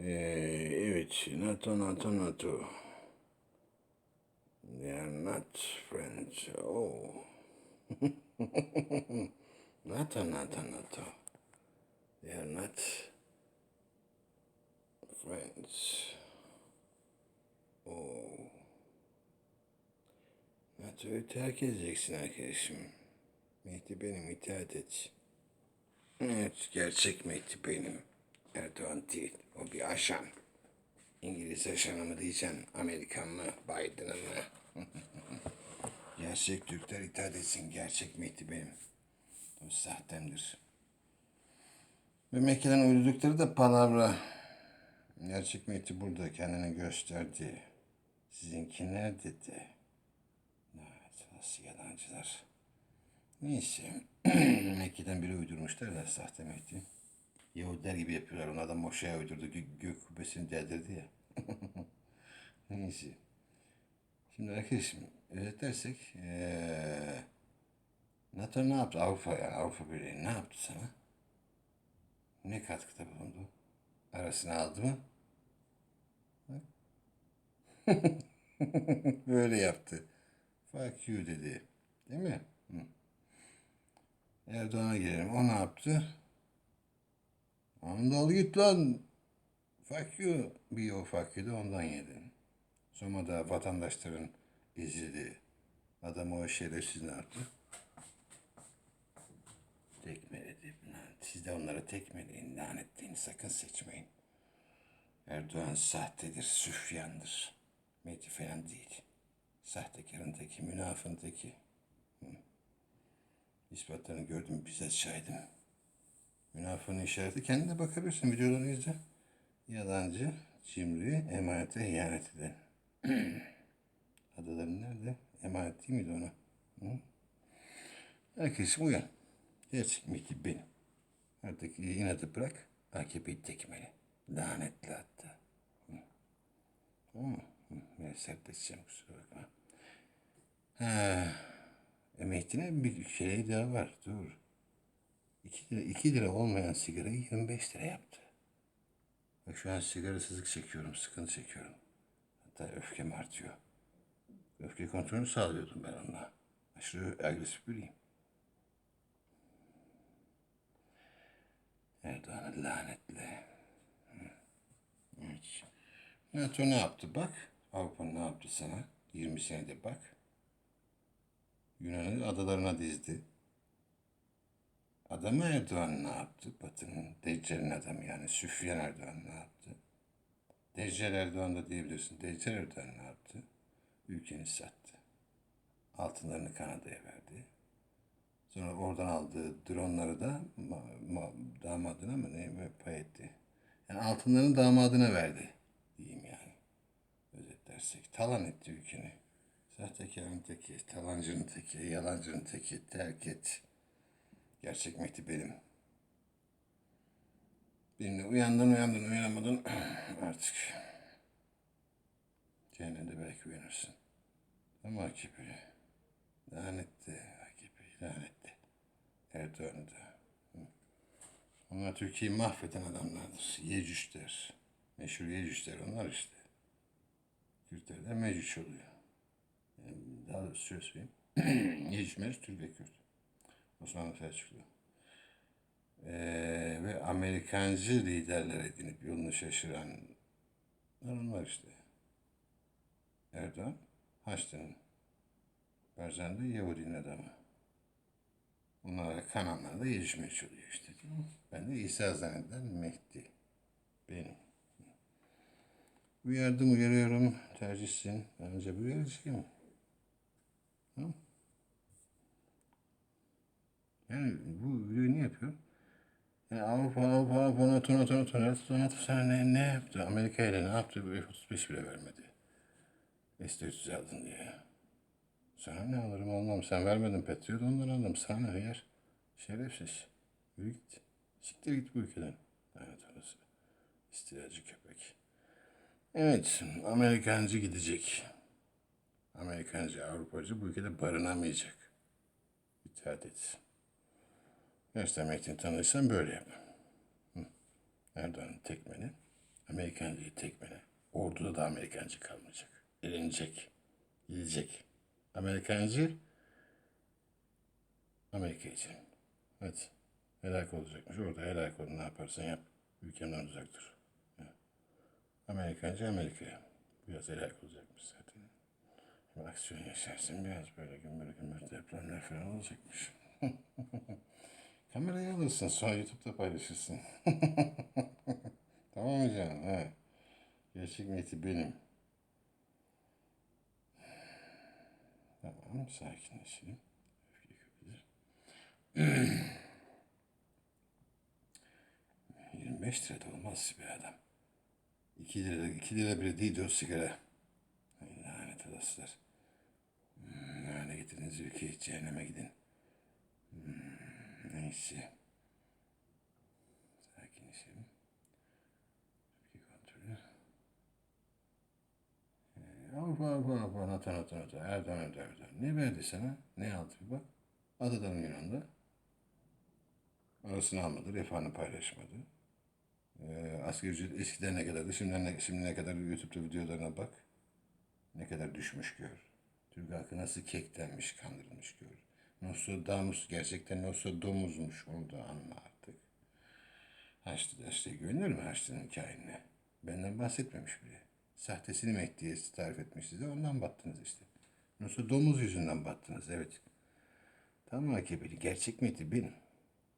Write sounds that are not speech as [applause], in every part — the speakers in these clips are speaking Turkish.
Ee, evet, NATO, NATO, NATO. They are not friends. Oh. [laughs] NATO, NATO, NATO. They are not friends. Oh. NATO'yu terk edeceksin arkadaşım. Mehdi benim, itaat et. Evet, gerçek Mehdi benim. Erdoğan değil, o bir ajan. İngiliz ajanı mı diyeceksin, Amerikan mı, Biden'ın mı? [laughs] gerçek Türkler itaat etsin, gerçek Mehdi benim. O sahtemdir. Ve Mekke'den uydurdukları da palavra. Gerçek Mehdi burada kendini gösterdi. Sizinki nerede de? Evet, nasıl yalancılar. Neyse. [clears throat] Mekke'den biri uydurmuşlar da sahte Mehdi. Yahudiler gibi yapıyorlar. Onu adam Moşe'ye uydurdu. Gö- gök kubbesini deldirdi ya. [laughs] Neyse. Şimdi arkadaşım özetlersek ee, NATO ne yaptı? Avrupa yani Avrupa Birliği ne yaptı sana? Ne katkıda bulundu? Arasına aldı mı? [laughs] Böyle yaptı. Fuck you dedi. Değil mi? Hı. Erdoğan'a gelelim. O ne yaptı? Andal git lan. Fuck you. Bir o fuck you da ondan yedin. Sonra da vatandaşların ezildi. Adam o şerefsiz ne yaptı? Tekmeledi. Siz de onlara tekmeleyin, lanetleyin. Sakın seçmeyin. Erdoğan sahtedir, süfyandır. Mehdi falan değil. Sahtekarın teki, münafığın teki. Hı. İspatlarını gördüm, bizzat şahidim. Münafığın işareti kendine bakabilirsin, videolarını izle. Yalancı, cimri, emanete ihanet eden. [clears throat] Adaların nerede? Emanet değil miydi ona? Hı? Herkes uyan. Gerçek Mehdi benim. Artık inadı bırak, AKP'yi tekmeli. Lanetli hatta. Hı. Tamam mı? Ben sertleşeceğim kusura bakma. Ha. E Mehdi'nin bir şey daha var. Dur. 2 lira, 2 lira olmayan sigarayı 25 lira yaptı. Bak şu an sigarasızlık çekiyorum, sıkıntı çekiyorum. Hatta öfkem artıyor. Öfke kontrolünü sağlıyordum ben onunla. Aşırı agresif biriyim. Erdoğan'ı lanetle. Evet. NATO ne yaptı bak. Avrupa ne yaptı sana? 20 senede bak. Yunan'ı adalarına dizdi. Adamı Erdoğan ne yaptı? Batı'nın Deccal'in adamı yani Süfyan Erdoğan ne yaptı? Deccal Erdoğan da diyebilirsin. Deccal Erdoğan ne yaptı? Ülkeni sattı. Altınlarını Kanada'ya verdi. Sonra oradan aldığı dronları da ma- ma- damadına mı ne pay etti. Yani altınların damadına verdi diyeyim yani. Özetlersek. Talan etti ülkeni. Sahtekarın teki, talancının teki, yalancının teki, terk et. Gerçek Mehdi benim. Birine uyandın uyandın uyanamadın [clears throat] artık. Cehennemde belki uyanırsın. Ama AKP'li. Lanetli AKP, lanetli. Erdoğan'ı da. Onlar Türkiye'yi mahveden adamlardır. Yecüçler. Meşhur Yecüçler onlar işte. Kürtler de mecüç oluyor. Yani daha doğrusu şöyle söyleyeyim. [clears throat] Yecüc mecüc Türk ve Kürt. Osmanlı Selçuklu. Ee, ve Amerikancı liderler edinip yolunu şaşıran onlar işte. Erdoğan, Haçlı'nın Barzan da Yahudinin adamı. Bunlara kananlar da yetişmiş oluyor işte. Ben de İsa zannedilen Mehdi. Benim. Uyardım, uyarıyorum. Tercihsin. Bence bu uyarıcıyım. Tamam. Yani bu videoyu niye yapıyorum? Yani Avrupa, Avrupa, Avrupa, NATO, NATO, NATO, NATO, NATO sana ne, ne yaptı? Amerika ile ne yaptı? Bu F-35 bile vermedi. S-400 aldın diye. Sana ne alırım almam. Sen vermedin Patriot ondan aldım. Sana ne hıyar? Şerefsiz. Yürü git. Siktir git bu ülkeden. Evet orası. İstilacı köpek. Evet. Amerikancı gidecek. Amerikancı, Avrupacı bu ülkede barınamayacak. İtaat et. Göstermekten tanırsan böyle yap. Hı. Erdoğan'ın tekmeni. Amerikancıyı tekmele. Orduda da Amerikancı kalmayacak. Elenecek. Gidecek. Amerikancı Amerika için. Hadi. Helak olacakmış. Orada helak ol. Ne yaparsan yap. Ülkemden uzak dur. Amerikancı Amerika'ya. Biraz helak olacakmış zaten. Bir aksiyon yaşarsın. Biraz böyle gümbür gümbür depremler falan olacakmış. [laughs] Kamerayı alırsın. Sonra YouTube'da paylaşırsın. [laughs] tamam mı canım? He. Gerçek niyeti benim. Tamam. Sakinleşelim. Öfke kapatır. 25 [clears throat] lira da olmaz be adam. 2 lira, 2 lira bile değil o sigara. Ay lanet olasılar. Hmm, Lanet getirdiniz ülkeyi cehenneme gidin. Neyse. Sakinleşelim. Öfke kontrolü. Ee, Avrupa, Avrupa, Avrupa, NATO, NATO, NATO. Erdoğan, Erdoğan, Erdoğan. Ne verdi sana? Ne aldı bir bak. Adadan Yunan'da. Arasını almadı, refahını paylaşmadı. Ee, asgari ücret eskiden ne kadardı, şimdi ne, şimdi ne kadar YouTube'da videolarına bak. Ne kadar düşmüş gör. Türk halkı nasıl keklenmiş, kandırılmış gör. Nostradamus gerçekten Nostradamuz'muş, onu da anla artık. Haçlı Haçlı'ya güvenilir mi Haçlı'nın hikayene? Benden bahsetmemiş bile. Sahtesini Mehdi'ye tarif etmiş size, ondan battınız işte. Nostradamus yüzünden battınız, evet. Tam AKP'li, gerçek Mehdi benim.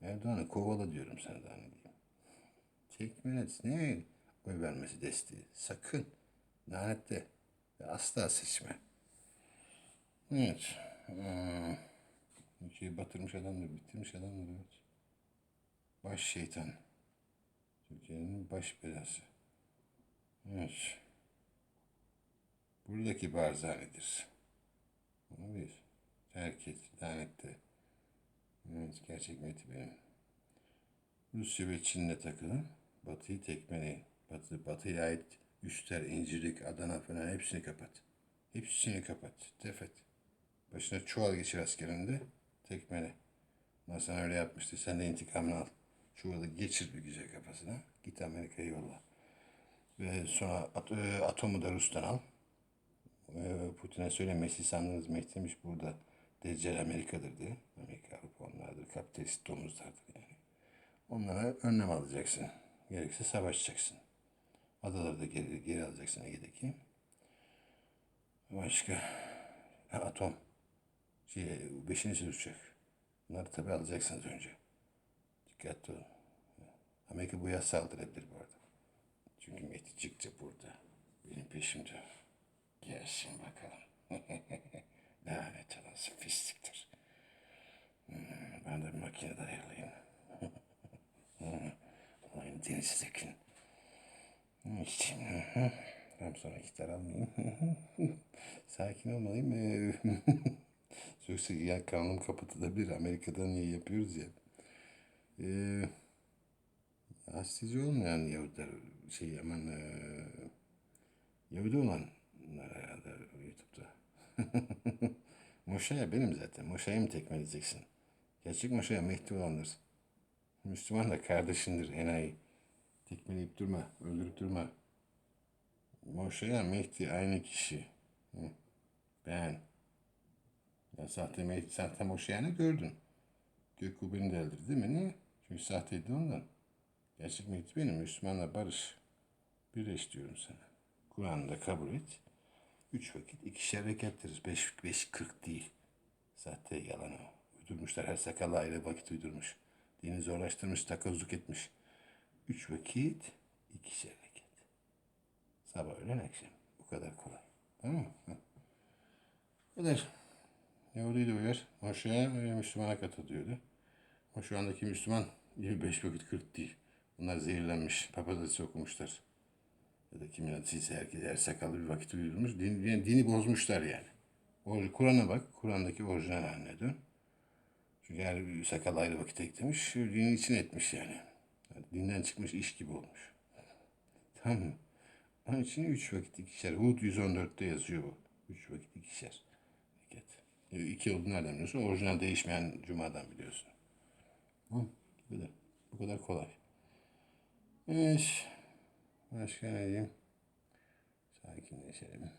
Erdoğan'ı kovala diyorum sana daha ne diyeyim. Çekmeniz ne oy vermesi desteği. Sakın. Lanette. Asla seçme. Evet. Hmm. Ülkeyi batırmış adamdır, bitirmiş adamdır. Evet. Baş şeytan. Türkiye'nin baş belası. Evet. Buradaki barzanedir. Bunu bil. Terk et, lanette. Evet, gerçek meti benim. Rusya ve Çin'le takılın. Batı'yı tekmeleyin. Batı, Batı'ya ait üstler, incirlik, Adana falan hepsini kapat. Hepsini kapat. Defet. Başına çuval geçir askerinde. Tekmele. Bunlar sana öyle yapmıştı. Sen de intikamını al. Çuvalı geçir bir güzel kafasına. Git Amerika'ya yolla. Ve sonra at- e, atomu da Rus'tan al. E, Putin'e söyle Mesih sandınız Mehdi'miş burada. Deccal Amerika'dır diye. Amerika Avrupa onlardır. Kapitalist domuzlardır yani. Onlara önlem alacaksın. Gerekirse savaşacaksın. Adaları da geri, geri alacaksın Ege'deki. Başka? Atom. Şey, beşinci uçak. Bunları tabii alacaksınız önce. Dikkatli olun. Amerika bu yaz saldırabilir bu arada. Çünkü Mehdi çıktı burada. Benim peşimde. Gelsin bakalım. [laughs] Lanet olası pisliktir. Hmm, ben de bir makine ayarlayayım. Aynı. İşte, hı hı. Tam sonra gitar almayayım. [laughs] Sakin olmalıyım. [laughs] Yoksa ya kanalım kapatılabilir. Amerika'da niye yapıyoruz ya. Ee, Hastacı olmayan Yahudiler şey aman e, Yahudi olanlar herhalde YouTube'da. [laughs] Moşaya benim zaten. Moşayı mı tekmeleyeceksin? Gerçek Moşaya Mehdi olandır. Müslüman da kardeşindir enayi. Tekmeleyip durma, öldürüp durma. Moşaya Mehdi aynı kişi. Ben. Ya sahte sahte Moşayan'ı gördün. Gök kubbenin deldir değil mi? Niye? Çünkü sahteydi ondan. Gerçek Mehdi benim. Müslümanla barış. Birleş diyorum sana. Kur'an'da kabul et. Üç vakit ikişer rekattir. Beş, beş kırk değil. Sahte yalan o. Uydurmuşlar. Her sakalı ayrı vakit uydurmuş. Dini zorlaştırmış, takozluk etmiş. Üç vakit, ikişer rekat. Sabah, öğlen, akşam. Bu kadar kolay. Tamam mı? Bu kadar. Yahudi'yi de uyar. Moşe'ye Müslümana katıl diyordu. Ama şu andaki Müslüman [laughs] 25 vakit 40 değil. Bunlar zehirlenmiş. Papazası okumuşlar. Ya da kim yönetiyse herkes her sakallı bir vakit uydurmuş. Din, yani dini bozmuşlar yani. Kur'an'a bak. Kur'an'daki orijinal haline dön. Çünkü her sakal ayrı vakit eklemiş. Dinin içine etmiş yani. yani. Dinden çıkmış iş gibi olmuş. [laughs] Tamam mı? Onun için üç vakit ikişer. Hud 114'te yazıyor bu. Üç vakit ikişer. E, iki olduğunu nereden biliyorsun? Orijinal değişmeyen Cuma'dan biliyorsun. Hı? Kadar. Bu kadar kolay. Evet. Başka ne diyeyim? Sakinleşelim.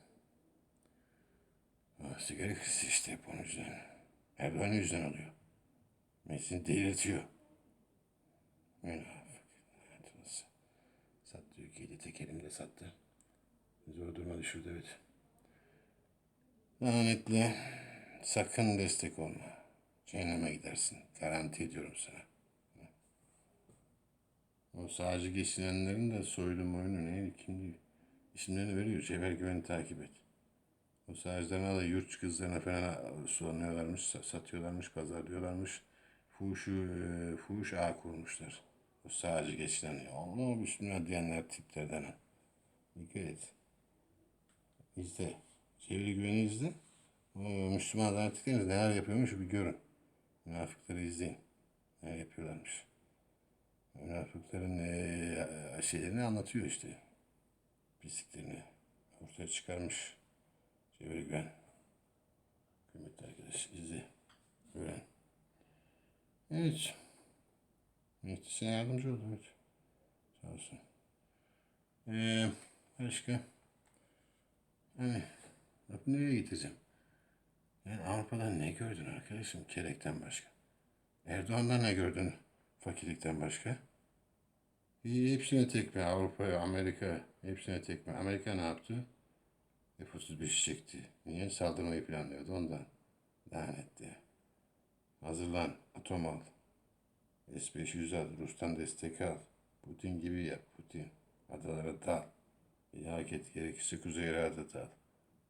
Ah, sigara krizi işte hep onun yüzünden. Erdoğan yüzünden oluyor. Metin delirtiyor. Münafık. lanet olası. Sattı ülkeyi de tek elimle sattı. Zor duruma düşürdü evet. Lanetli. Sakın destek olma. Cehenneme gidersin. Garanti ediyorum sana. O sağcı geçinenlerin de soylu moylu neydi kimdi? İsimlerini veriyor. Cevher Güven'i takip et. O sağcılarına da yurt kızlarına falan sulanıyorlarmış, sa- satıyorlarmış, pazarlıyorlarmış. Fuhuşu, e, fuhuş ağ kurmuşlar. O sağcı geçinen. Allah bismillah diyenler tiplerden. Dikkat et. İzle. Çevre güveni izle. O Müslüman zannettikleriniz neler yapıyormuş bir görün. Münafıkları izleyin. Neler yapıyorlarmış. Münafıkların eee şeylerini anlatıyor işte. Pisliklerini ortaya çıkarmış. Çevre güven. Kıymetli arkadaş izle. Öğren. Evet. Mehdi sana yardımcı oldu evet. Sağ olsun. Ee, başka? Hani nereye getireceğim? Yani Avrupa'dan ne gördün arkadaşım kelekten başka? Erdoğan'dan ne gördün fakirlikten başka? Hepsine tekme Avrupa, Amerika hepsine tekme. Amerika ne yaptı? F-35'i çekti. Niye? Saldırmayı planlıyordu ondan. Lanetli. Hazırlan, atom al. S-500 al, Rus'tan destek al. Putin gibi yap, Putin. Adalara dal. İlhak et, gerekirse Kuzey Irak'a dal.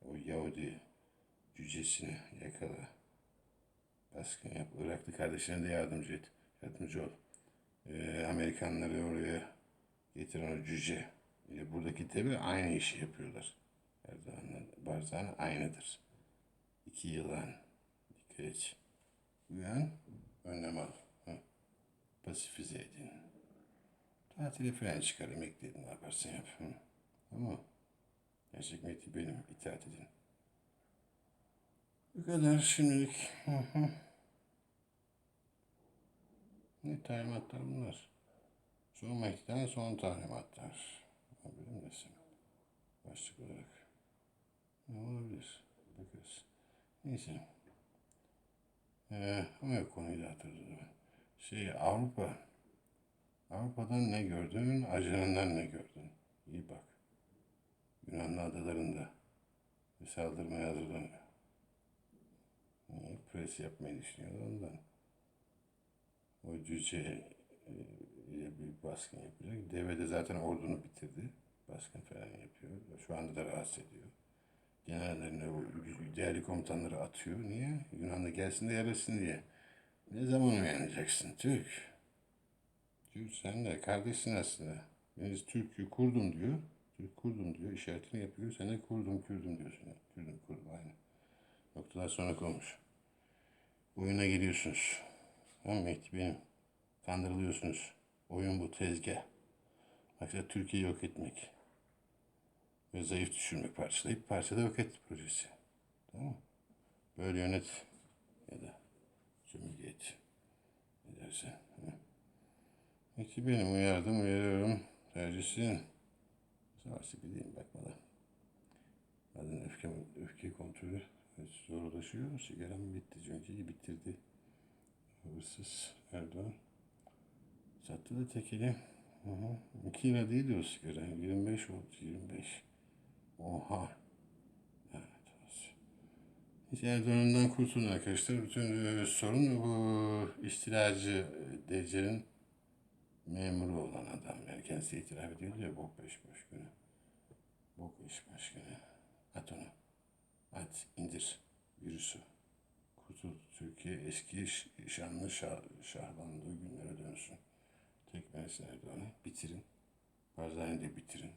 O Yahudi cücesini yakala. Baskın yap. Iraklı kardeşine de yardımcı et. Yardımcı ol. Ee, Amerikanları oraya getiren o cüce. ile buradaki tabi aynı işi yapıyorlar. Erdoğan'la Barzani aynıdır. İki yılan. Dikkat et. Uyan, önlem al. Hı. Pasifize edin. Tatile falan çıkar, emekli ne yaparsan yap. Hı. Ama gerçek meti benim, itaat edin. Bu kadar şimdilik. Ne talimatlar bunlar? Son Mehdi'den son talimatlar. Haberim nesin? Başlık olarak. Ne olabilir? Bakarız. Neyse. Ee, ama konuyu da hatırladım. Şey Avrupa. Avrupa'dan ne gördün? Ajanından ne gördün? İyi bak. Yunanlı adalarında bir saldırmaya hazırlanıyor. Pres yapmayı düşünüyorlar ondan. O cüce e, bir baskın yapacak. Deve de zaten ordunu bitirdi. Baskın falan yapıyor. Şu anda da rahatsız ediyor. Generallerine, o değerli komutanları atıyor. Niye? Yunanlı gelsin de yerleşsin diye. Ne zaman uyanacaksın Türk? Türk sen de kardeşsin aslında. Deniz Türk'ü kurdum diyor. Türk kurdum diyor. işaretini yapıyor. Sen de kurdum kürdüm diyorsun. Kürdüm kurdum aynı. Noktalar sonra konmuş. Oyuna giriyorsunuz. Mehdi benim. Kandırılıyorsunuz. Oyun bu tezgah. Maksat Türkiye'yi yok etmek. Ve zayıf düşürmek parçalayıp parçada yok et projesi. Tamam mı? Böyle yönet ya da sömürge et. Ne dersen. Peki benim uyardım, uyarıyorum. Tercihsin. Savaşçı bileyim bakmadan. Bazen öfke, öfke kontrolü zorlaşıyor. Sigaram bitti. Çünkü bitirdi. Hırsız Erdoğan. Sattı da tekeli. Hı hı. 2 lira değil o sigara. 25 oldu. 25. Oha. Olsun. Hiç Erdoğan'dan kurtulun arkadaşlar. Bütün e, sorun bu istilacı e, Deccal'in memuru olan adam. Yani kendisi itiraf ediyor ya bok boş günü. Bok iş baş günü. At onu. At indir virüsü. Kurtul Türkiye eski şanlı şah, şahlandığı günlere dönsün. Tekmelesin Erdoğan'ı. Bitirin. Barzani de bitirin.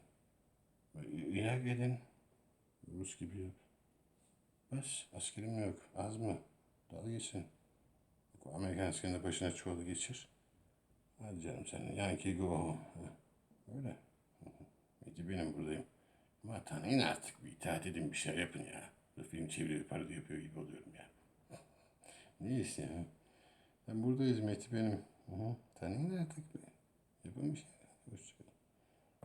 İlhak edin. Rus gibi yap. Bas. Askerim yok. Az mı? Dal o Amerikan askerinin başına çuvalı geçir. Hadi canım sen. Yankee go. Ha, Öyle. Peki benim buradayım. Ama tanıyın artık. Bir itaat edin bir şey yapın ya. Film çeviriyor, parodi yapıyor gibi oluyorum ya. Neyse ya. Ben buradayız Meti benim. Hı hı. Tanıyın artık bir şey.